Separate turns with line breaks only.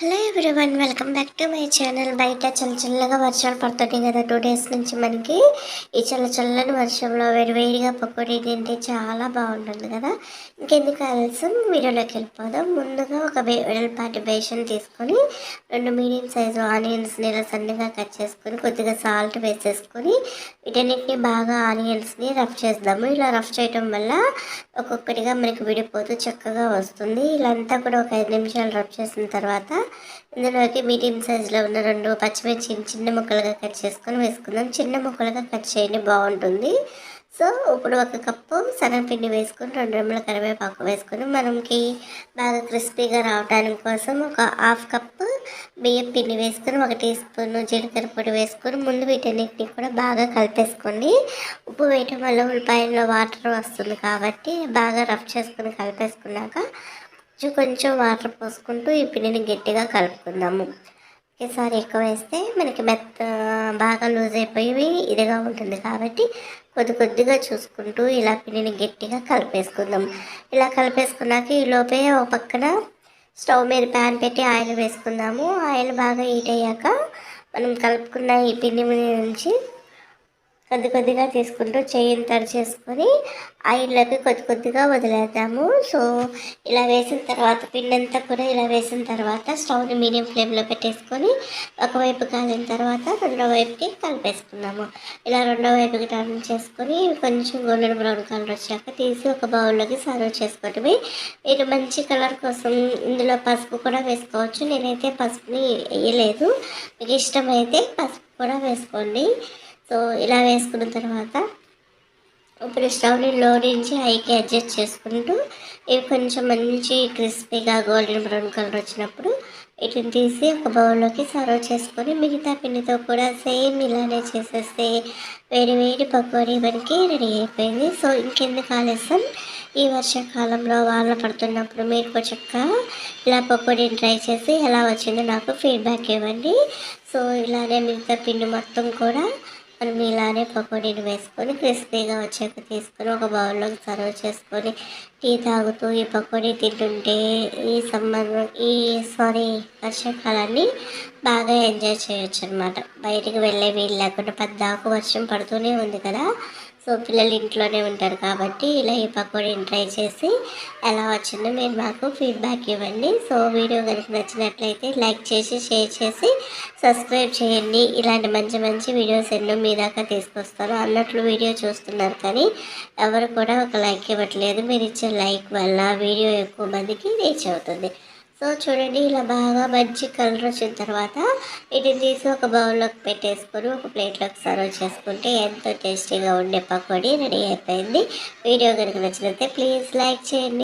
Hello everyone welcome back to my channel బయట చల్ల చల్లగా వర్షాలు పడుతున్నాయి కదా. టూ డేస్ నుంచి మనకి ఈ చల్ల చల్లని వర్షంలో వేడివేడిగా పకోడీ తింటే చాలా బాగుంటుంది కదా. ఇంకెందుకు ఆలస్యం? వీడియోలోకి వెళ్ళిపోదాం. ముందుగా ఒక బేడల్ వెడల్పాటి బేషన్ తీసుకొని రెండు మీడియం సైజు ఆనియన్స్ ఇలా సన్నగా కట్ చేసుకొని కొద్దిగా సాల్ట్ వేసేసుకొని వీటన్నిటిని బాగా ఆనియన్స్ని రఫ్ చేద్దాము. ఇలా రఫ్ చేయటం వల్ల ఒక్కొక్కటిగా మనకి విడిపోతూ చక్కగా వస్తుంది. ఇలా అంతా కూడా ఒక ఐదు నిమిషాలు రఫ్ చేసిన తర్వాత ఇందులోకి మీడియం సైజులో ఉన్న రెండు పచ్చిమిర్చి చిన్న ముక్కలుగా కట్ చేసుకొని వేసుకుందాం. చిన్న ముక్కలుగా కట్ చేయండి బాగుంటుంది. సో ఇప్పుడు ఒక కప్పు శనగపిండి వేసుకొని రెండు రెమ్మల కరివేపాకు వేసుకొని మనకి బాగా క్రిస్పీగా రావడానికి కోసం ఒక హాఫ్ కప్పు బియ్యం పిండి వేసుకొని ఒక టీ స్పూన్ జీలకర్ర పొడి వేసుకొని ముందు వీటన్నిటిని కూడా బాగా కలిపేసుకోండి. ఉప్పు వేయటం వల్ల ఉల్లిపాయల్లో వాటర్ వస్తుంది కాబట్టి బాగా రఫ్ చేసుకొని కలిపేసుకున్నాక కొంచెం కొంచెం వాటర్ పోసుకుంటూ ఈ పిండిని గట్టిగా కలుపుకుందాము. ఒకేసారి ఎక్కువ వేస్తే మనకి మెత్త బాగా లూజ్ అయిపోయి ఇదిగా ఉంటుంది కాబట్టి కొద్ది కొద్దిగా చూసుకుంటూ ఇలా పిండిని గట్టిగా కలిపేసుకుందాం. ఇలా కలిపేసుకున్నాక ఈ లోపే ఒక పక్కన స్టవ్ మీద ప్యాన్ పెట్టి ఆయిల్ వేసుకుందాము. ఆయిల్ బాగా హీట్ అయ్యాక మనం కలుపుకున్న ఈ పిండి నుంచి కొద్ది కొద్దిగా తీసుకుంటూ చేయిని తడి చేసుకొని ఆయిల్లోకి కొద్ది కొద్దిగా వదిలేద్దాము. సో ఇలా వేసిన తర్వాత పిండి అంతా కూడా ఇలా వేసిన తర్వాత స్టవ్ని మీడియం ఫ్లేమ్లో పెట్టేసుకొని ఒకవైపు కాలిన తర్వాత రెండో వైపుకి కలిపేసుకున్నాము ఇలా రెండో వైపుకి టర్న్ చేసుకొని కొంచెం గోల్డెన్ బ్రౌన్ కలర్ వచ్చాక తీసి ఒక బౌల్లోకి సర్వ్ చేసుకోవటమే మీరు మంచి కలర్ కోసం ఇందులో పసుపు కూడా వేసుకోవచ్చు. నేనైతే పసుపుని వేయలేదు. మీకు ఇష్టమైతే పసుపు కూడా వేసుకోండి. సో ఇలా వేసుకున్న తర్వాత ఇప్పుడు స్టవ్ని లో నుంచి హైకి అడ్జస్ట్ చేసుకుంటూ ఇవి కొంచెం మంచి క్రిస్పీగా గోల్డెన్ బ్రౌన్ కలర్ వచ్చినప్పుడు వీటిని తీసి ఒక బౌల్లోకి సర్వ్ చేసుకొని మిగతా పిండితో కూడా సేమ్ ఇలానే చేసేస్తే వేడి వేడి పకోడీ మనకి రెడీ అయిపోయింది. సో ఇంకెందుకు ఆలస్యం? ఈ వర్షాకాలంలో వాళ్ళ పడుతున్నప్పుడు మీరు చక్కగా ఇలా పకోడీని ట్రై చేసి ఎలా వచ్చిందో నాకు ఫీడ్బ్యాక్ ఇవ్వండి. సో ఇలానే మిగతా పిండి మొత్తం కూడా మనం ఇలానే పకోడీని వేసుకొని క్రిస్పీగా వచ్చాక తీసుకొని ఒక బౌల్లోకి సర్వ్ చేసుకొని టీ తాగుతూ ఈ పకోడీ తింటుంటే ఈ సమ్మర్ ఈ సారీ వర్షాకాలాన్ని బాగా ఎంజాయ్ చేయొచ్చు అనమాట బయటికి వెళ్ళే వీలు లేకుండా పెద్దాకు వర్షం పడుతూనే ఉంది కదా. సో పిల్లలు ఇంట్లోనే ఉంటారు కాబట్టి ఇలా ఈ పకోడీని ట్రై చేసి ఎలా వచ్చిందో మీరు మాకు ఫీడ్బ్యాక్ ఇవ్వండి. సో వీడియో కనుక నచ్చినట్లయితే లైక్ చేసి షేర్ చేసి సబ్స్క్రైబ్ చేయండి. ఇలాంటి మంచి మంచి వీడియోస్ ఎన్నో మీ దాకా తీసుకొస్తారు. అన్నట్లు వీడియో చూస్తున్నారు కానీ ఎవరు కూడా ఒక లైక్ ఇవ్వట్లేదు. మీరు ఇచ్చే లైక్ వల్ల వీడియో ఎక్కువ మందికి రీచ్ అవుతుంది. సో చూడండి ఇలా బాగా మంచి కలర్ వచ్చిన తర్వాత వీటిని తీసి ఒక బౌల్లోకి పెట్టేసుకొని ఒక ప్లేట్లోకి సర్వ్ చేసుకుంటే ఎంతో టేస్టీగా ఉండే పకోడీ రెడీ అయిపోయింది. వీడియో కనుక నచ్చినట్లయితే ప్లీజ్ లైక్ చేయండి.